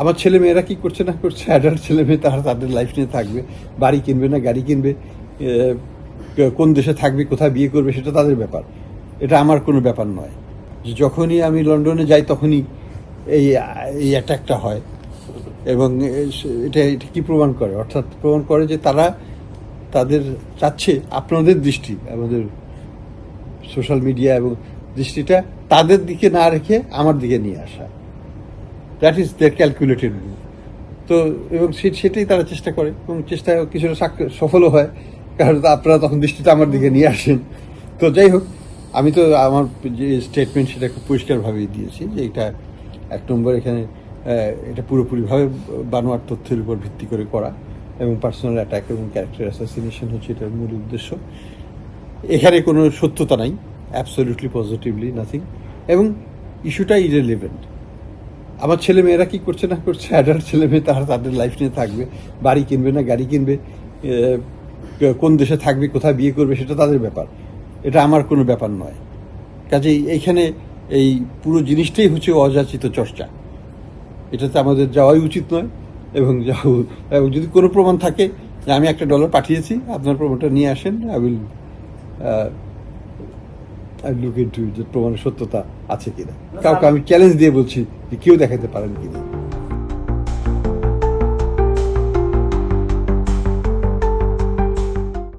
আমার ছেলে মেয়েরা কি করছে না করছে অ্যাডাল্ট ছেলে মেয়ে তারা তাদের লাইফ নিয়ে থাকবে, বাড়ি কিনবে না গাড়ি কিনবে কোন দেশে থাকবে, কোথায় বিয়ে করবে সেটা তাদের ব্যাপার। এটা আমার কোনো ব্যাপার নয়। যে যখনই আমি লন্ডনে যাই তখনই এই এই অ্যাটাকটা হয়। এবং এটা এটা কি প্রমাণ করে? অর্থাৎ প্রমাণ করে যে তারা তাদের চাচ্ছে আপনাদের দৃষ্টি, আমাদের সোশ্যাল মিডিয়া এবং দৃষ্টিটা তাদের দিকে না রেখে আমার দিকে নিয়ে আসা। দ্যাট ইজ দেয়ার ক্যালকুলেটেড তো, এবং সেটাই তারা চেষ্টা করে, এবং চেষ্টা কিছুটা সফলও হয়, কারণ আপনারা তখন দৃষ্টিটা আমার দিকে নিয়ে আসেন। তো যাই হোক, আমি তো আমার যে স্টেটমেন্ট সেটা খুব পরিষ্কারভাবেই দিয়েছি, যে এটা এক নম্বর এখানে এটা পুরোপুরিভাবে বানোয়ার তথ্যের উপর ভিত্তি করে করা, এবং পার্সোনাল অ্যাটাক এবং ক্যারেক্টার অ্যাসাসিনেশন হচ্ছে এটার মূল উদ্দেশ্য। এখানে কোনো সত্যতা নাই অ্যাবসলিউটলি পজিটিভলি নাথিং এবং ইস্যুটা ইরেলিভেন্ট আমার ছেলে মেয়েরা কি করছে না করছে অ্যাডাল্ট ছেলে মেয়ে তারা তাদের লাইফ নিয়ে থাকবে, বাড়ি কিনবে না গাড়ি কিনবে কোন দেশে থাকবে, কোথায় বিয়ে করবে সেটা তাদের ব্যাপার। এটা আমার কোনো ব্যাপার নয়। কাজেই এইখানে এই পুরো জিনিসটাই হচ্ছে অযাচিত চর্চা। এটাতে আমাদের যাওয়াই উচিত নয়, এবং যাও, এবং যদি কোনো প্রমাণ থাকে যে আমি একটা ডলার পাঠিয়েছি, আপনার প্রমাণটা নিয়ে আসেন I will I look into যে প্রমাণের সত্যতা আছে কিনা। কাউকে আমি চ্যালেঞ্জ দিয়ে বলছি যে কেউ দেখাতে পারেন কিনা